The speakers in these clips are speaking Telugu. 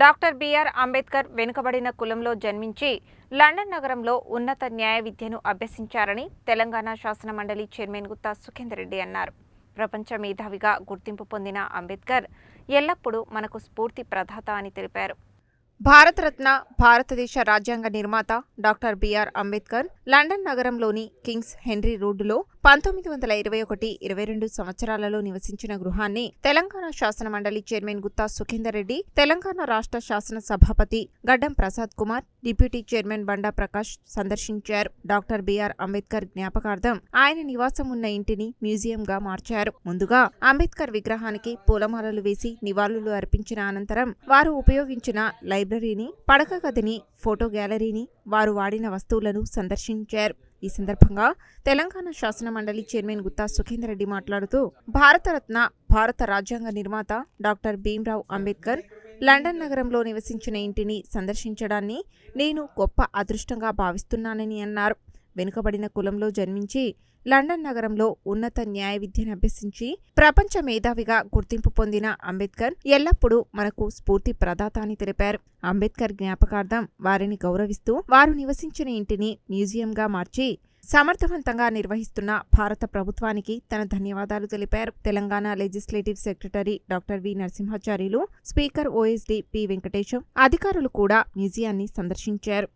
డాక్టర్ బిఆర్ అంబేద్కర్ వెనుకబడిన కులంలో జన్మించి లండన్ నగరంలో ఉన్నత న్యాయ విద్యను అభ్యసించారని తెలంగాణ శాసన మండలి చైర్మన్ గుత్తా సుఖేందర్ రెడ్డి అన్నారు. ప్రపంచ మేధావిగా గుర్తింపు పొందిన అంబేద్కర్ ఎల్లప్పుడూ మనకు స్ఫూర్తి ప్రదాత అని తెలిపారు. భారతరత్న భారతదేశ రాజ్యాంగ నిర్మాత డాక్టర్ బిఆర్ అంబేద్కర్ లండన్ నగరంలోని కింగ్స్ హెన్రీ రోడ్డులో పంతొమ్మిది వందల ఇరవై ఒకటి ఇరవై రెండు సంవత్సరాలలో నివసించిన గృహాన్ని తెలంగాణ శాసన మండలి చైర్మన్ గుత్తా సుఖేందర్ రెడ్డి తెలంగాణ రాష్ట్ర శాసన సభాపతి గడ్డం ప్రసాద్ కుమార్ డిప్యూటీ చైర్మన్ బండా ప్రకాష్ సందర్శించారు. డాక్టర్ బిఆర్ అంబేద్కర్ జ్ఞాపకార్థం ఆయన నివాసం ఉన్న ఇంటిని మ్యూజియంగా మార్చారు. ముందుగా అంబేద్కర్ విగ్రహానికి పూలమాలలు వేసి నివాళులు అర్పించిన అనంతరం వారు ఉపయోగించిన లైబ్రరీని పడక గదిని ఫోటో గ్యాలరీని వారు వాడిన వస్తువులను సందర్శించారు. ఈ సందర్భంగా తెలంగాణ శాసన మండలి చైర్మన్ గుత్తా సుఖేందర్ రెడ్డి మాట్లాడుతూ భారతరత్న భారత రాజ్యాంగ నిర్మాత డాక్టర్ భీమ్రావ్ అంబేద్కర్ లండన్ నగరంలో నివసించిన ఇంటిని సందర్శించడాన్ని నేను గొప్ప అదృష్టంగా భావిస్తున్నానని అన్నారు. వెనుకబడిన కులంలో జన్మించి లండన్ నగరంలో ఉన్నత న్యాయ విద్యను అభ్యసించి ప్రపంచ మేధావిగా గుర్తింపు పొందిన అంబేద్కర్ ఎల్లప్పుడూ మనకు స్ఫూర్తి ప్రదాత అని తెలిపారు. అంబేద్కర్ జ్ఞాపకార్థం వారిని గౌరవిస్తూ వారు నివసించిన ఇంటిని మ్యూజియంగా మార్చి సమర్థవంతంగా నిర్వహిస్తున్న భారత ప్రభుత్వానికి తన ధన్యవాదాలు తెలిపారు. Telangana legislative secretary doctor V Narasimhacharyulu speaker OSD P Venkatesham అధికారులు కూడా మ్యూజియాన్ని సందర్శించారు.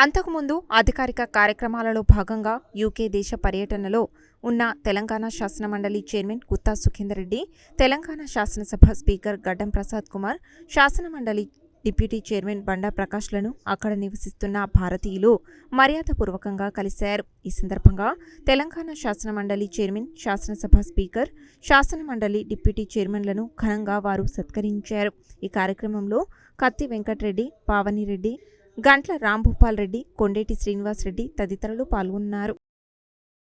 అంతకుముందు అధికారిక కార్యక్రమాలలో భాగంగా యూకే దేశ పర్యటనలో ఉన్న తెలంగాణ శాసనమండలి చైర్మన్ గుత్తా సుఖేందర్ రెడ్డి తెలంగాణ శాసనసభ స్పీకర్ గడ్డం ప్రసాద్ కుమార్ శాసనమండలి డిప్యూటీ చైర్మన్ బండా ప్రకాష్లను అక్కడ నివసిస్తున్న భారతీయులు మర్యాదపూర్వకంగా కలిశారు. ఈ సందర్భంగా తెలంగాణ శాసనమండలి చైర్మన్ శాసనసభ స్పీకర్ శాసనమండలి డిప్యూటీ చైర్మన్లను ఘనంగా వారు సత్కరించారు. ఈ కార్యక్రమంలో కత్తి వెంకటరెడ్డి పావనిరెడ్డి గంట్ల రాంభూపాల్ రెడ్డి కొండేటి శ్రీనివాస్ రెడ్డి తదితరులు పాల్గొన్నారు.